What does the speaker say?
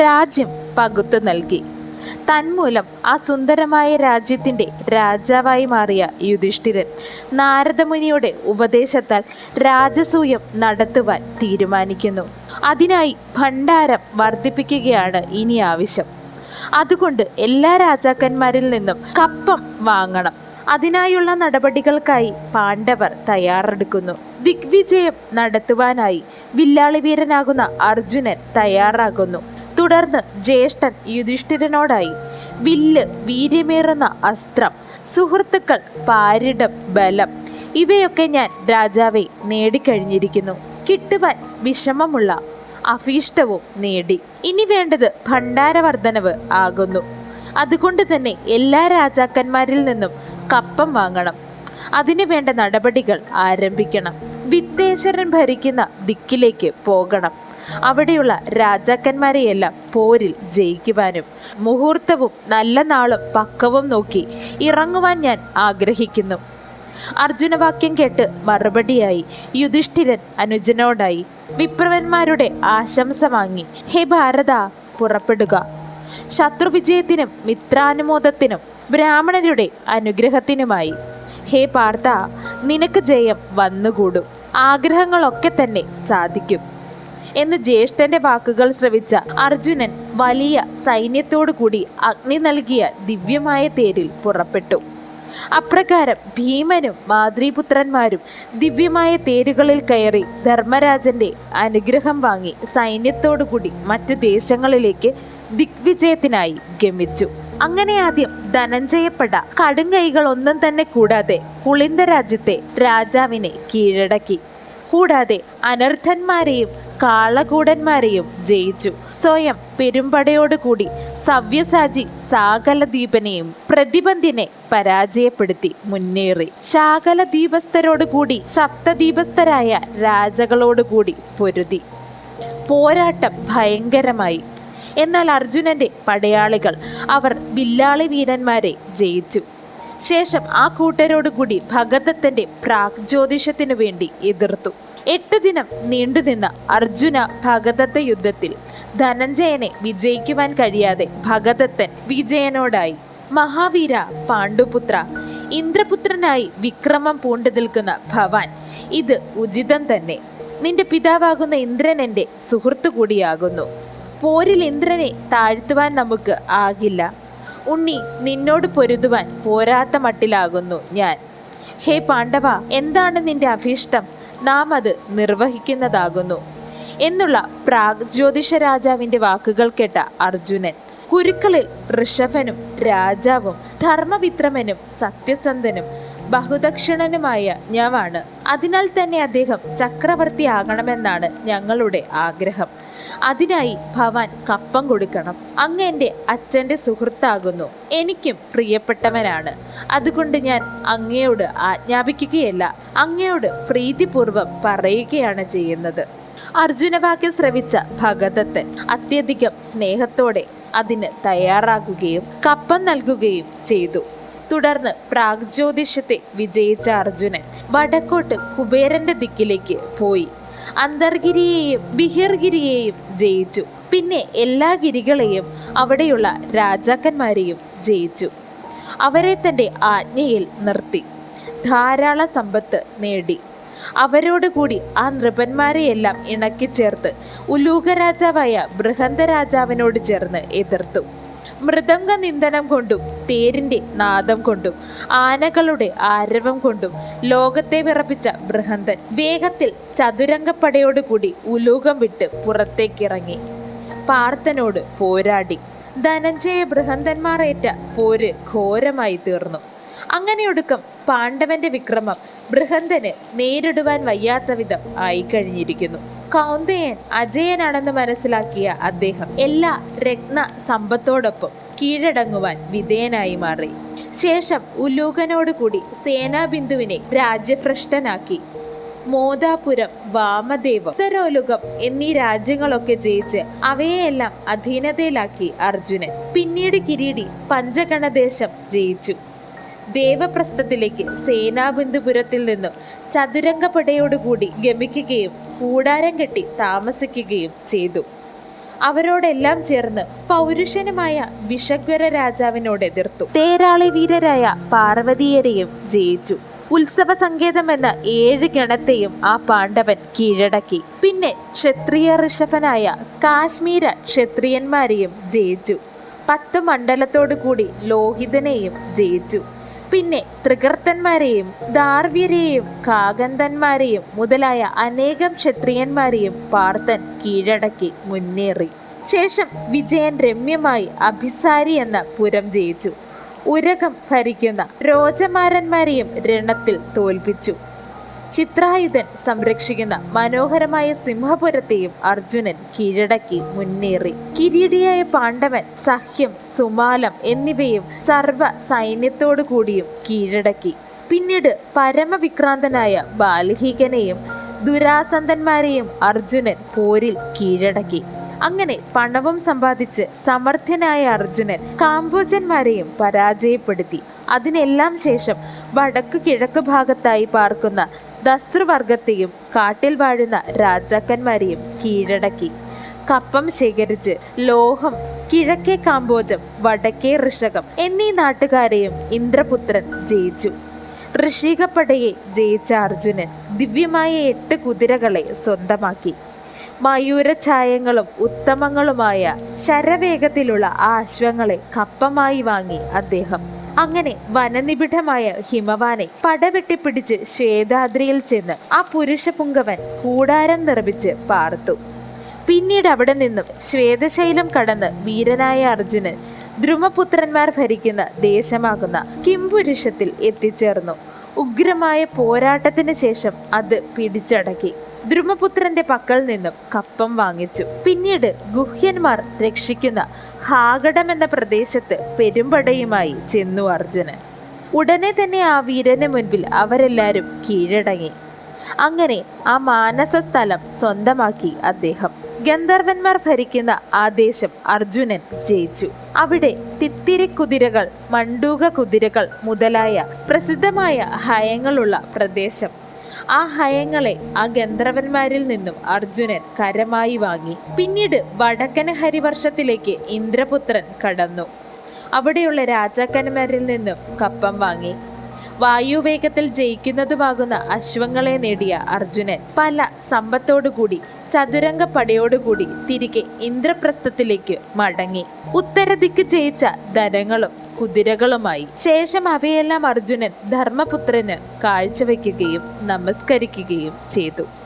രാജ്യം പകുത്തു നൽകി. തന്മൂലം ആ സുന്ദരമായ രാജ്യത്തിന്റെ രാജാവായി മാറിയ യുധിഷ്ഠിരൻ നാരദമുനിയുടെ ഉപദേശത്താൽ രാജസൂയം നടത്തുവാൻ തീരുമാനിക്കുന്നു. അതിനായി ഭണ്ഡാരം വർദ്ധിപ്പിക്കുകയാണ് ഇനി ആവശ്യം. അതുകൊണ്ട് എല്ലാ രാജാക്കന്മാരിൽ നിന്നും കപ്പം വാങ്ങണം. അതിനായുള്ള നടപടികൾക്കായി പാണ്ഡവർ തയ്യാറെടുക്കുന്നു. ദിഗ്വിജയം നടത്തുവാനായി വില്ലാളി വീരനാകുന്ന അർജുനൻ തയ്യാറാകുന്നു. തുടർന്ന് ജ്യേഷ്ഠൻ യുധിഷ്ഠിരനോടായി വില്ല് വീര്യമേറുന്ന അസ്ത്രം സുഹൃത്തുക്കൾ പാരിടം ബലം ഇവയൊക്കെ ഞാൻ രാജാവെ നേടിക്കഴിഞ്ഞിരിക്കുന്നു. കിട്ടുവാൻ വിഷമമുള്ള അഭീഷ്ടവും നേടി. ഇനി വേണ്ടത് ഭണ്ഡാരവർദ്ധനവ് ആകുന്നു. അതുകൊണ്ട് തന്നെ എല്ലാ രാജാക്കന്മാരിൽ നിന്നും കപ്പം വാങ്ങണം. അതിനു വേണ്ട നടപടികൾ ആരംഭിക്കണം. വിത്തേശ്വരൻ ഭരിക്കുന്ന ദിക്കിലേക്ക് പോകണം. അവിടെയുള്ള രാജാക്കന്മാരെയെല്ലാം പോരിൽ ജയിക്കുവാനും മുഹൂർത്തവും നല്ല നാളും പക്കവും നോക്കി ഇറങ്ങുവാൻ ഞാൻ ആഗ്രഹിക്കുന്നു. അർജുനവാക്യം കേട്ട് മറുപടിയായി യുധിഷ്ഠിരൻ അനുജനോടായി വിപ്രവന്മാരുടെ ആശംസ വാങ്ങി ഹേ ഭാരത പുറപ്പെടുക. ശത്രുവിജയത്തിനും മിത്രാനുമോദത്തിനും ബ്രാഹ്മണരുടെ അനുഗ്രഹത്തിനുമായി. ഹേ പാർത്ഥ നിനക്ക് ജയം വന്നുകൂടും. ആഗ്രഹങ്ങളൊക്കെ തന്നെ സാധിക്കും. എന്ന് ജ്യേഷ്ഠന്റെ വാക്കുകൾ ശ്രവിച്ച അർജുനൻ വലിയ സൈന്യത്തോടു കൂടി അഗ്നി നൽകിയ ദിവ്യമായ തേരിൽ പുറപ്പെട്ടു. അപ്രകാരം ഭീമനും മാതൃപുത്രന്മാരും ദിവ്യമായ തേരുകളിൽ കയറി ധർമ്മരാജന്റെ അനുഗ്രഹം വാങ്ങി സൈന്യത്തോടുകൂടി മറ്റു ദേശങ്ങളിലേക്ക് ദിഗ്വിജയത്തിനായി ഗമിച്ചു. അങ്ങനെ ആദ്യം ധനഞ്ജയപ്പെട്ട കടുങ്കൈകളൊന്നും തന്നെ കൂടാതെ കുളിന്ദ രാജ്യത്തെ രാജാവിനെ കീഴടക്കി. കൂടാതെ അനർഥന്മാരെയും കാളകൂടന്മാരെയും ജയിച്ചു. സ്വയം പെരുമ്പടയോടുകൂടി സവ്യസാചി സാകലദീപനെയും പ്രതിബന്ധിനെ പരാജയപ്പെടുത്തി മുന്നേറി. ശാകലദീപസ്ഥരോടുകൂടി സപ്തദീപസ്ഥരായ രാജകളോടുകൂടി പൊരുതി. പോരാട്ടം ഭയങ്കരമായി. എന്നാൽ അർജുനന്റെ പടയാളികൾ അവർ വില്ലാളി വീരന്മാരെ ജയിച്ചു. ശേഷം ആ കൂട്ടരോടുകൂടി ഭഗതത്തിന്റെ പ്രാഗ്ജ്യോതിഷത്തിനു വേണ്ടി എതിർത്തു. എട്ട് ദിനം നീണ്ടുനിന്ന അർജുന ഭഗതത്ത യുദ്ധത്തിൽ ധനഞ്ജയനെ വിജയിക്കുവാൻ കഴിയാതെ ഭഗതത്തൻ വിജയനോടായി മഹാവീര പാണ്ഡുപുത്ര ഇന്ദ്രപുത്രനായി വിക്രമം പൂണ്ടു നിൽക്കുന്ന ഭവാൻ ഇത് ഉചിതം തന്നെ. നിന്റെ പിതാവാകുന്ന ഇന്ദ്രൻ എന്റെ സുഹൃത്തു കൂടിയാകുന്നു. പോരിൽ ഇന്ദ്രനെ താഴ്ത്തുവാൻ നമുക്ക് ആകില്ല. ഉണ്ണി നിന്നോട് പൊരുതുവാൻ പോരാത്ത മട്ടിലാകുന്നു ഞാൻ. ഹേ പാണ്ഡവ എന്താണ് നിന്റെ അഭീഷ്ടം? നാം അത് നിർവഹിക്കുന്നതാകുന്നു. എന്നുള്ള പ്രാഗ് ജ്യോതിഷ രാജാവിന്റെ വാക്കുകൾ കേട്ട അർജുനൻ കുരുക്കളിൽ ഋഷഭനും രാജാവും ധർമ്മവിത്രമനും സത്യസന്ധനും ബഹുദക്ഷിണനുമായ ഞാവാണ്. അതിനാൽ തന്നെ അദ്ദേഹം ചക്രവർത്തിയാകണമെന്നാണ് ഞങ്ങളുടെ ആഗ്രഹം. അതിനായി ഭവാൻ കപ്പം കൊടുക്കണം. അങ്ങ് എന്റെ അച്ഛന്റെ സുഹൃത്താകുന്നു. എനിക്കും പ്രിയപ്പെട്ടവനാണ്. അതുകൊണ്ട് ഞാൻ അങ്ങയോട് ആജ്ഞാപിക്കുകയല്ല അങ്ങയോട് പ്രീതിപൂർവം പറയുകയാണ് ചെയ്യുന്നത്. അർജുനവാക്യം ശ്രവിച്ച ഭഗതത്തൻ അത്യധികം സ്നേഹത്തോടെ അതിന് തയ്യാറാകുകയും കപ്പം നൽകുകയും ചെയ്തു. തുടർന്ന് പ്രാഗ്ജ്യോതിഷത്തെ വിജയിച്ച അർജുനൻ വടക്കോട്ട് കുബേരന്റെ ദിക്കിലേക്ക് പോയി. അന്തർഗിരിയെയും ബിഹിർഗിരിയെയും ജയിച്ചു. പിന്നെ എല്ലാ ഗിരികളെയും അവിടെയുള്ള രാജാക്കന്മാരെയും ജയിച്ചു. അവരെ തന്റെ ആജ്ഞയിൽ നിർത്തി. ധാരാള സമ്പത്ത് നേടി. അവരോടുകൂടി ആ നൃപന്മാരെയെല്ലാം ഇണക്കിച്ചേർത്ത് ഉലൂക രാജാവായ ബൃഹന്ത രാജാവിനോട് ചേർന്ന് എതിർത്തു. മൃദംഗ നിന്ദനം കൊണ്ടും തേരിന്റെ നാദം കൊണ്ടും ആനകളുടെ ആരവം കൊണ്ടും ലോകത്തെ വിറപ്പിച്ച ബൃഹന്തൻ വേഗത്തിൽ ചതുരംഗപ്പടയോടുകൂടി ഉലൂകം വിട്ട് പുറത്തേക്കിറങ്ങി. പാർത്ഥനോട് പോരാടി. ധനഞ്ജയ ബൃഹന്തന്മാരേറ്റ പോര് ഘോരമായി തീർന്നു. അങ്ങനെയൊടുക്കം പാണ്ഡവന്റെ വിക്രമം ബൃഹന്തന് നേരിടുവാൻ വയ്യാത്ത വിധം ആയിക്കഴിഞ്ഞിരിക്കുന്നു. കൗന്ദയൻ അജയനാണെന്ന് മനസ്സിലാക്കിയ അദ്ദേഹം എല്ലാ രത്ന സമ്പത്തോടൊപ്പം കീഴടങ്ങുവാൻ വിധേയനായി മാറി. ശേഷം ഉല്ലൂകനോടുകൂടി സേനാബിന്ദുവിനെ രാജ്യഭ്രഷ്ടനാക്കി. മോദാപുരം വാമദേവം ഉത്തരോലുകം എന്നീ രാജ്യങ്ങളൊക്കെ ജയിച്ച് അവയെല്ലാം അധീനതയിലാക്കി അർജുനൻ. പിന്നീട് കിരീടി പഞ്ചഗണദേശം ജയിച്ചു. ദേവപ്രസ്ഥത്തിലേക്ക് സേനാബിന്ദുപുരത്തിൽ നിന്നും ചതുരംഗപ്പടയോടുകൂടി ഗമിക്കുകയും കൂടാരം കെട്ടി താമസിക്കുകയും ചെയ്തു. അവരോടെല്ലാം ചേർന്ന് പൗരുഷനുമായ വിഷഗ്വര രാജാവിനോട് എതിർത്തു. തേരാളി വീരരായ പാർവതീയരെയും ജയിച്ചു. ഉത്സവ സങ്കേതം എന്ന ഏഴ് ഗണത്തെയും ആ പാണ്ഡവൻ കീഴടക്കി. പിന്നെ ക്ഷത്രിയ ഋഷഭനായ കാശ്മീര ക്ഷത്രിയന്മാരെയും ജയിച്ചു. പത്ത് മണ്ഡലത്തോടു കൂടി ലോഹിതനെയും ജയിച്ചു. പിന്നെ ത്രികർത്തന്മാരെയും ദാർവ്യരെയും കാകന്തന്മാരെയും മുതലായ അനേകം ക്ഷത്രിയന്മാരെയും പാർത്തൻ കീഴടക്കി മുന്നേറി. ശേഷം വിജയൻ രമ്യമായി അഭിസാരി എന്ന പുരം ജയിച്ചു. ഉരകം ഭരിക്കുന്ന രോജമാരന്മാരെയും രണത്തിൽ തോൽപ്പിച്ചു. ചിത്രായുധൻ സംരക്ഷിക്കുന്ന മനോഹരമായ സിംഹപുരത്തെയും അർജുനൻ കീഴടക്കി മുന്നേറി. കിരീടിയായ പാണ്ഡവൻ സഹ്യം സുമാലം എന്നിവയും സർവ സൈന്യത്തോടു കൂടിയും കീഴടക്കി. പിന്നീട് പരമവിക്രാന്തനായ ബാലഹീകനെയും ദുരാസന്തന്മാരെയും അർജുനൻ പോരിൽ കീഴടക്കി. അങ്ങനെ പണവും സമ്പാദിച്ച് സമർത്ഥനായ അർജുനൻ കാംബോജന്മാരെയും പരാജയപ്പെടുത്തി. അതിനെല്ലാം ശേഷം വടക്ക് കിഴക്ക് ഭാഗത്തായി പാർക്കുന്ന ദസ്രുവർഗത്തെയും കാട്ടിൽ വാഴുന്ന രാജാക്കന്മാരെയും കീഴടക്കി. കപ്പം ശേഖരിച്ച് ലോഹം കിഴക്കേ കാമ്പോജം വടക്കേ ഋഷകം എന്നീ നാട്ടുകാരെയും ഇന്ദ്രപുത്രൻ ജയിച്ചു. ഋഷികപ്പടയെ ജയിച്ച അർജുനൻ ദിവ്യമായ എട്ട് കുതിരകളെ സ്വന്തമാക്കി. മയൂരഛായങ്ങളും ഉത്തമങ്ങളുമായ ശരവേഗത്തിലുള്ള ആ അശ്വങ്ങളെ കപ്പമായി വാങ്ങി അദ്ദേഹം. അങ്ങനെ വനനിബിഡമായ ഹിമവാനെ പടവെട്ടിപ്പിടിച്ച് ശ്വേതാദ്രിയിൽ ചെന്ന് ആ പുരുഷ പുങ്കവൻ കൂടാരം നിർമ്മിച്ച് പാർത്തു. പിന്നീട് അവിടെ നിന്നും ശ്വേതശൈലം കടന്ന് വീരനായ അർജുനൻ ധ്രുമപുത്രന്മാർ ഭരിക്കുന്ന ദേശമാകുന്ന കിംപുരുഷത്തിൽ എത്തിച്ചേർന്നു. ഉഗ്രമായ പോരാട്ടത്തിന് ശേഷം അത് പിടിച്ചടക്കി. ദ്രുമപുത്രന്റെ പക്കൽ നിന്നും കപ്പം വാങ്ങിച്ചു. പിന്നീട് ഗുഹ്യന്മാർ രക്ഷിക്കുന്ന ഹാഗടം എന്ന പ്രദേശത്ത് പെരുമ്പടയുമായി ചെന്നു അർജുനൻ. ഉടനെ തന്നെ ആ വീരന് മുൻപിൽ അവരെല്ലാവരും കീഴടങ്ങി. അങ്ങനെ ആ മാനസ സ്ഥലം സ്വന്തമാക്കി അദ്ദേഹം. ഗന്ധർവന്മാർ ഭരിക്കുന്ന ആ ദേശം അർജുനൻ ജയിച്ചു. അവിടെ തിത്തിരി കുതിരകൾ മണ്ടൂക കുതിരകൾ മുതലായ പ്രസിദ്ധമായ ഹയങ്ങളുള്ള പ്രദേശം. ആ ഹയങ്ങളെ ആ ഗന്ധർവന്മാരിൽ നിന്നും അർജുനൻ കരമായി വാങ്ങി. പിന്നീട് വടക്കൻ ഹരിവർഷത്തിലേക്ക് ഇന്ദ്രപുത്രൻ കടന്നു. അവിടെയുള്ള രാജാക്കന്മാരിൽ നിന്നും കപ്പം വാങ്ങി. വായുവേഗത്തിൽ ജയിക്കുന്നതുമാകുന്ന അശ്വങ്ങളെ നേടിയ അർജുനൻ പല സമ്പത്തോടുകൂടി ചതുരംഗ പടയോടുകൂടി തിരികെ ഇന്ദ്രപ്രസ്ഥത്തിലേക്ക് മടങ്ങി. ഉത്തരദിക്ക് ജയിച്ച ധനങ്ങളും കുതിരകളുമായി ശേഷം അവയെല്ലാം അർജുനൻ ധർമ്മപുത്രന് കാഴ്ചവെക്കുകയും നമസ്കരിക്കുകയും ചെയ്തു.